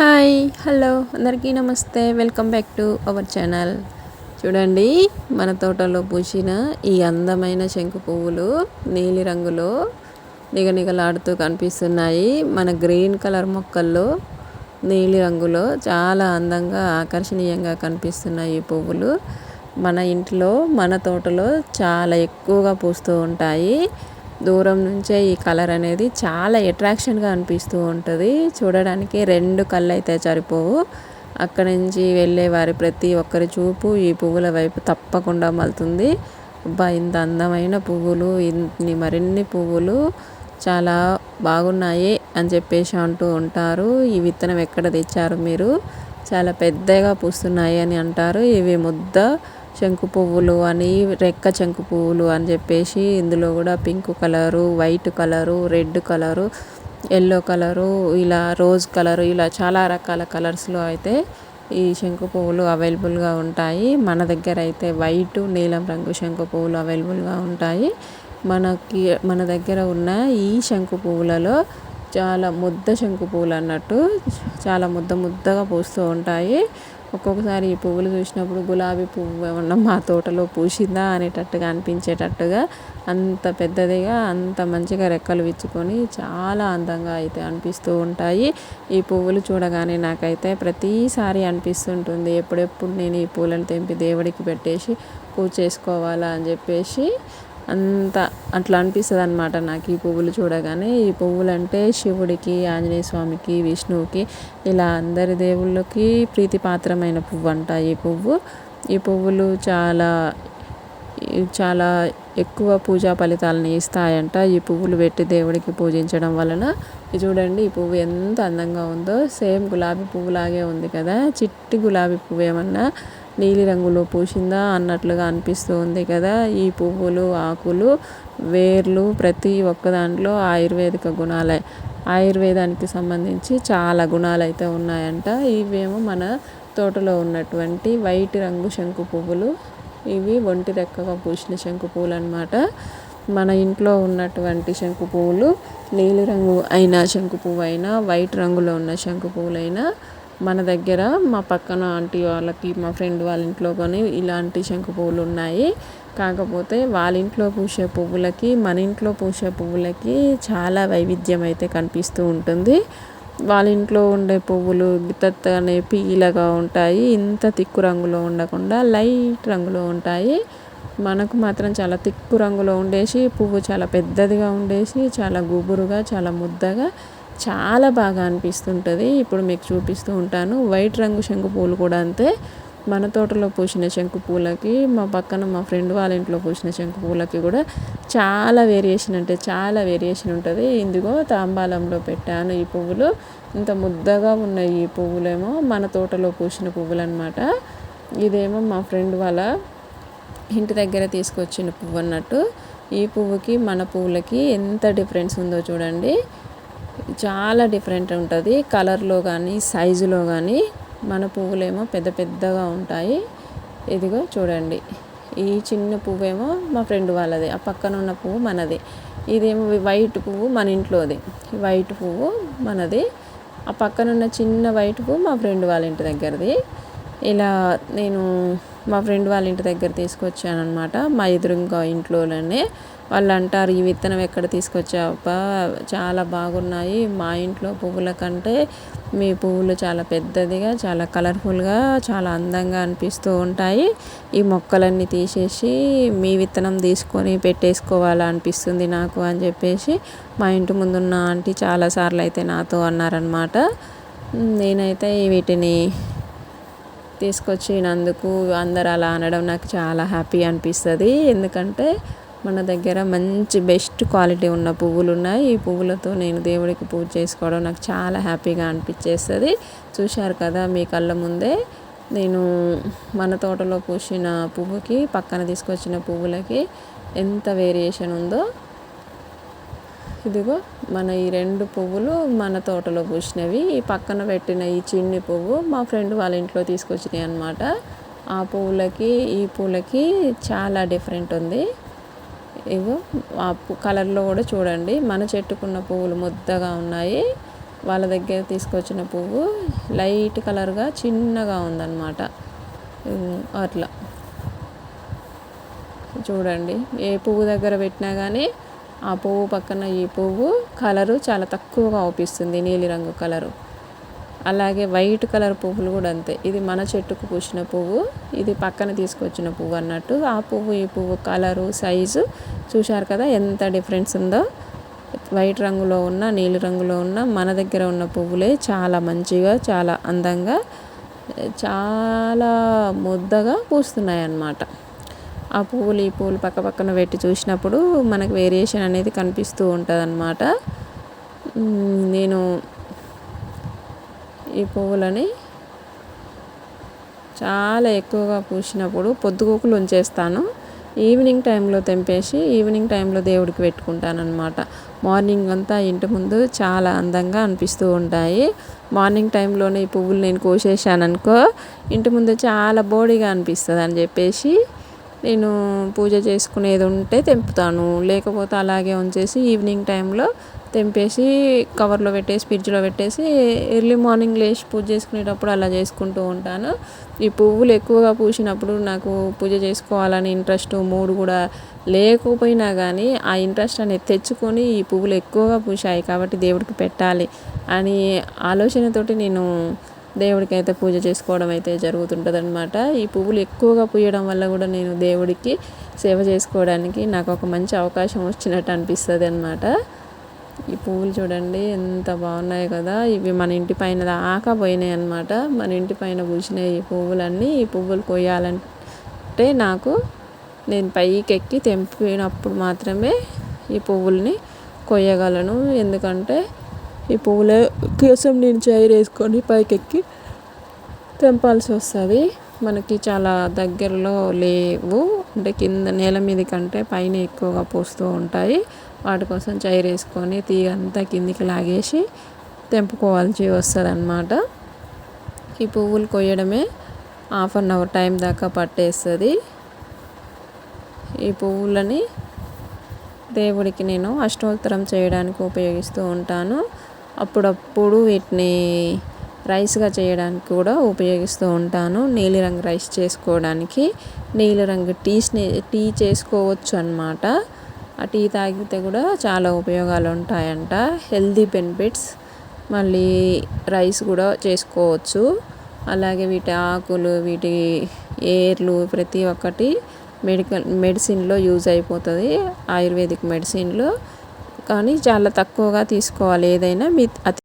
Hi hello అందరికీ నమస్తే. Welcome back to our channel. చూడండి మన తోటలో పూసిన ఈ అందమైన శంకు పువ్వులు నీలి రంగులో నిగనిగలాడుతూ కనిపిస్తున్నాయి. మన గ్రీన్ కలర్ మొక్కల్లో నీలి రంగులో చాలా అందంగా ఆకర్షణీయంగా కనిపిస్తున్నాయి ఈ పువ్వులు. మన ఇంట్లో మన తోటలో చాలా ఎక్కువగా పూస్తూ ఉంటాయి. దూరం నుంచే ఈ కలర్ అనేది చాలా అట్రాక్షన్గా అనిపిస్తూ ఉంటుంది. చూడడానికి రెండు కళ్ళు అయితే సరిపోవు. అక్కడి నుంచి వెళ్ళే వారి ప్రతి ఒక్కరి చూపు ఈ పువ్వుల వైపు తప్పకుండా మలుతుంది అబ్బా ఇంత అందమైన పువ్వులు ఇన్ని మరిన్ని పువ్వులు చాలా బాగున్నాయి అని చెప్పేసి అంటూ ఉంటారు. ఈ విత్తనం ఎక్కడ తెచ్చారు మీరు? చాలా పెద్దగా పూస్తున్నాయి అని అంటారు. ఇవి ముద్ద శంకు పువ్వులు అని రెక్క శంకు పువ్వులు అని చెప్పేసి ఇందులో కూడా pink colour white colour red colour yellow colour ఇలా రోజ్ కలరు ఇలా చాలా రకాల కలర్స్లో అయితే ఈ శంకు పువ్వులు అవైలబుల్గా ఉంటాయి. మన దగ్గర అయితే వైట్ నీలం రంగు శంకు పువ్వులు అవైలబుల్గా ఉంటాయి. మనకి మన దగ్గర ఉన్న ఈ శంకు పువ్వులలో చాలా ముద్ద శంకు పువ్వులు అన్నట్టు చాలా ముద్ద ముద్దగా పూస్తూ ఉంటాయి. ఒక్కొక్కసారి ఈ పువ్వులు చూసినప్పుడు గులాబీ పువ్వు ఏమన్నా మా తోటలో పూసిందా అనేటట్టుగా అనిపించేటట్టుగా అంత పెద్దదిగా అంత మంచిగా రెక్కలు విచ్చుకొని చాలా అందంగా అయితే అనిపిస్తూ ఉంటాయి. ఈ పువ్వులు చూడగానే నాకైతే ప్రతిసారి అనిపిస్తుంటుంది. ఎప్పుడెప్పుడు నేను ఈ పూలను తెంపి దేవుడికి పెట్టేసి పూజ చేసుకోవాలా అని చెప్పేసి అంత అట్లా అనిపిస్తుంది అనమాట నాకు ఈ పువ్వులు చూడగానే. ఈ పువ్వులు అంటే శివుడికి ఆంజనేయ స్వామికి విష్ణువుకి ఇలా అందరి దేవుళ్ళకి ప్రీతిపాత్రమైన పువ్వు అంట ఈ పువ్వు. ఈ పువ్వులు చాలా చాలా ఎక్కువ పూజా ఫలితాలను ఇస్తాయంట. ఈ పువ్వులు పెట్టి దేవుడికి పూజించడం వలన. చూడండి ఈ పువ్వు ఎంత అందంగా ఉందో. సేమ్ గులాబీ పువ్వులాగే ఉంది కదా. చిట్టి గులాబీ పువ్వు ఏమన్నా నీలిరంగులో పూసిందా అన్నట్లుగా అనిపిస్తూ ఉంది కదా. ఈ పువ్వులు ఆకులు వేర్లు ప్రతి ఒక్క దాంట్లో ఆయుర్వేదిక గుణాలే. ఆయుర్వేదానికి సంబంధించి చాలా గుణాలు అయితే ఉన్నాయంట. ఇవేమో మన తోటలో ఉన్నటువంటి వైట్ రంగు శంకు పువ్వులు. ఇవి ఒంటి రెక్కగా పూసిన శంకు పువ్వులు అనమాట మన ఇంట్లో ఉన్నటువంటి శంకు పువ్వులు నీలిరంగు అయిన శంకు పువ్వు అయినా వైట్ రంగులో ఉన్న శంకు పువ్వులైనా మన దగ్గర మా పక్కన ఆంటీ వాళ్ళకి మా ఫ్రెండ్ వాళ్ళ ఇంట్లో కానీ ఇలాంటి శంకు పువ్వులు ఉన్నాయి. కాకపోతే వాళ్ళ ఇంట్లో పూసే పువ్వులకి మన ఇంట్లో పూసే పువ్వులకి చాలా వైవిధ్యం అయితే కనిపిస్తూ ఉంటుంది. వాళ్ళ ఇంట్లో ఉండే పువ్వులు తనే పీలగా ఉంటాయి. ఇంత తిక్కు రంగులో ఉండకుండా లైట్ రంగులో ఉంటాయి. మనకు మాత్రం చాలా తిక్కు రంగులో ఉండేసి పువ్వు చాలా పెద్దదిగా ఉండేసి చాలా గుబురుగా చాలా ముద్దగా చాలా బాగా అనిపిస్తుంటుంది. ఇప్పుడు మీకు చూపిస్తూ ఉంటాను. వైట్ రంగు శంకు పూలు కూడా అంతే. మన తోటలో పూసిన శంకు పూలకి మా పక్కన మా ఫ్రెండ్ వాళ్ళ ఇంట్లో పూసిన శంకు పూలకి కూడా చాలా వేరియేషన్ అంటే చాలా వేరియేషన్ ఉంటుంది. ఇందుగో తాంబాలంలో పెట్టాను ఈ పువ్వులు. ఇంత ముద్దగా ఉన్నాయి ఈ పువ్వులేమో మన తోటలో పూసిన పువ్వులు అనమాట ఇదేమో మా ఫ్రెండ్ వాళ్ళ ఇంటి దగ్గర తీసుకొచ్చిన పువ్వు అన్నట్టు ఈ పువ్వుకి మన పువ్వులకి ఎంత డిఫరెన్స్ ఉందో చూడండి. చాలా డిఫరెంట్ ఉంటుంది. కలర్లో కానీ సైజులో కానీ మన పువ్వులేమో పెద్ద పెద్దగా ఉంటాయి. ఇదిగో చూడండి. ఈ చిన్న పువ్వేమో మా ఫ్రెండ్ వాళ్ళది. ఆ పక్కన ఉన్న పువ్వు మనది. ఇదేమో వైట్ పువ్వు మన ఇంట్లోది. వైట్ పువ్వు మనది. ఆ పక్కన ఉన్న చిన్న వైట్ పువ్వు మా ఫ్రెండ్ వాళ్ళ ఇంటి దగ్గరది. ఇలా నేను మా ఫ్రెండ్ వాళ్ళ ఇంటి దగ్గర తీసుకొచ్చానమాట మా మా ఎదురుగా ఇంట్లోనే వాళ్ళు అంటారు ఈ విత్తనం ఎక్కడ తీసుకొచ్చావా చాలా బాగున్నాయి. మా ఇంట్లో పువ్వుల కంటే మీ పువ్వులు చాలా పెద్దదిగా చాలా కలర్ఫుల్గా చాలా అందంగా అనిపిస్తూ ఉంటాయి. ఈ మొక్కలన్నీ తీసేసి మీ విత్తనం తీసుకొని పెట్టేసుకోవాలా అనిపిస్తుంది నాకు అని చెప్పేసి మా ఇంటి ముందున్న ఆంటీ చాలాసార్లు అయితే నాతో అన్నారనమాట నేనైతే వీటిని తీసుకొచ్చినందుకు అందరు అలా అనడం నాకు చాలా హ్యాపీ అనిపిస్తుంది. ఎందుకంటే మన దగ్గర మంచి బెస్ట్ క్వాలిటీ ఉన్న పువ్వులు ఉన్నాయి. ఈ పువ్వులతో నేను దేవుడికి పూజ చేసుకోవడం నాకు చాలా హ్యాపీగా అనిపించేస్తుంది చూశారు కదా మీ కళ్ళ ముందే. నేను మన తోటలో పూసిన పువ్వుకి పక్కన తీసుకొచ్చిన పువ్వులకి ఎంత వేరియేషన్ ఉందో. ఇదిగో. మన ఈ రెండు పువ్వులు మన తోటలో పూసినవి. ఈ పక్కన పెట్టిన ఈ చిన్ని పువ్వు మా ఫ్రెండ్ వాళ్ళ ఇంట్లో తీసుకొచ్చినాయి అనమాట ఆ పువ్వులకి ఈ పూలకి చాలా డిఫరెంట్ ఉంది. ఇగో ఆ కలర్లో కూడా చూడండి. మన చెట్టుకున్న పువ్వులు ముద్దగా ఉన్నాయి. వాళ్ళ దగ్గర తీసుకొచ్చిన పువ్వు లైట్ కలర్గా చిన్నగా ఉందన్నమాట. అట్లా. చూడండి. ఏ పువ్వు దగ్గర పెట్టినా కానీ ఆ పువ్వు పక్కన ఈ పువ్వు కలరు చాలా తక్కువగా అవుపిస్తుంది నీలిరంగు కలరు. అలాగే వైట్ కలర్ పువ్వులు కూడా అంతే. ఇది మన చెట్టుకు పూసిన పువ్వు ఇది పక్కన తీసుకొచ్చిన పువ్వు అన్నట్టు. ఆ పువ్వు ఈ పువ్వు కలరు సైజు చూశారు కదా ఎంత డిఫరెన్స్ ఉందో. వైట్ రంగులో ఉన్న నీలి రంగులో ఉన్న మన దగ్గర ఉన్న పువ్వులే చాలా మంచిగా చాలా అందంగా చాలా ముద్దగా పూస్తున్నాయి అన్నమాట ఆ పువ్వులు ఈ పువ్వులు పక్క పక్కన పెట్టి చూసినప్పుడు మనకు వేరియేషన్ అనేది కనిపిస్తూ ఉంటుంది అన్నమాట నేను ఈ పువ్వులని చాలా ఎక్కువగా పూసినప్పుడు పొద్దుగూకులు ఉంచేస్తాను. ఈవినింగ్ టైంలో తెంపేసి ఈవినింగ్ టైంలో దేవుడికి పెట్టుకుంటానమాట మార్నింగ్ అంతా ఇంటి ముందు చాలా అందంగా అనిపిస్తూ ఉంటాయి. మార్నింగ్ టైంలోనే ఈ పువ్వులు నేను కోసేసాను అనుకో ఇంటి ముందు చాలా బోడిగా అనిపిస్తుంది అని చెప్పేసి నేను పూజ చేసుకునేది ఉంటే తెంపుతాను. లేకపోతే అలాగే ఉంచేసి ఈవినింగ్ టైంలో తెంపేసి కవర్లో పెట్టేసి ఫ్రిడ్జ్లో పెట్టేసి ఎర్లీ మార్నింగ్ లేచి పూజ చేసుకునేటప్పుడు అలా చేసుకుంటూ ఉంటాను. ఈ పువ్వులు ఎక్కువగా పూసినప్పుడు నాకు పూజ చేసుకోవాలని ఇంట్రెస్ట్ మూడు కూడా లేకపోయినా కానీ ఆ ఇంట్రెస్ట్ అనేది తెచ్చుకొని ఈ పువ్వులు ఎక్కువగా పూసాయి కాబట్టి దేవుడికి పెట్టాలి అని ఆలోచనతోటి నేను దేవుడికి అయితే పూజ చేసుకోవడం అయితే జరుగుతుంటుంది అనమాట ఈ పువ్వులు ఎక్కువగా పూయడం వల్ల కూడా నేను దేవుడికి సేవ చేసుకోవడానికి నాకు ఒక మంచి అవకాశం వచ్చినట్టు అనిపిస్తుంది అనమాట ఈ పువ్వులు చూడండి ఎంత బాగున్నాయి కదా. ఇవి మన ఇంటి పైన దాకా పోయినాయి అనమాట మన ఇంటి పైన పూసినాయి ఈ పువ్వులన్నీ. ఈ పువ్వులు కొయ్యాలంటే నాకు నేను పైకి ఎక్కి తెంపినప్పుడు మాత్రమే ఈ పువ్వుల్ని కొయ్యగలను ఎందుకంటే ఈ పువ్వుల కోసం నేను చైర్ వేసుకొని పైకెక్కి తెంపాల్సి వస్తుంది. మనకి చాలా దగ్గరలో లేవు. అంటే కింద నేల మీద కంటే పైన ఎక్కువగా పూస్తూ ఉంటాయి. వాటి కోసం చైర్ వేసుకొని తీగ అంతా కిందికి లాగేసి తెంపుకోవాల్సి వస్తుంది అన్నమాట ఈ పువ్వులు కొయ్యడమే హాఫ్ అన్ అవర్ టైం దాకా పట్టేస్తుంది. ఈ పువ్వులని దేవుడికి నేను అష్టోత్తరం చేయడానికి ఉపయోగిస్తూ ఉంటాను. అప్పుడప్పుడు వీటిని రైస్గా చేయడానికి కూడా ఉపయోగిస్తూ ఉంటాను. నీలిరంగు రైస్ చేసుకోవడానికి. నీలిరంగు టీస్ని టీ చేసుకోవచ్చు అనమాట ఆ టీ తాగితే కూడా చాలా ఉపయోగాలు ఉంటాయంట. Healthy benefits. మళ్ళీ రైస్ కూడా చేసుకోవచ్చు. అలాగే వీటి ఆకులు వీటి ఏర్లు ప్రతి ఒక్కటి మెడికల్ మెడిసిన్లో యూజ్ అయిపోతుంది. ఆయుర్వేదిక్ మెడిసిన్లో. కానీ చాలా తక్కువగా తీసుకోవాలి. ఏదైనా మీ అతి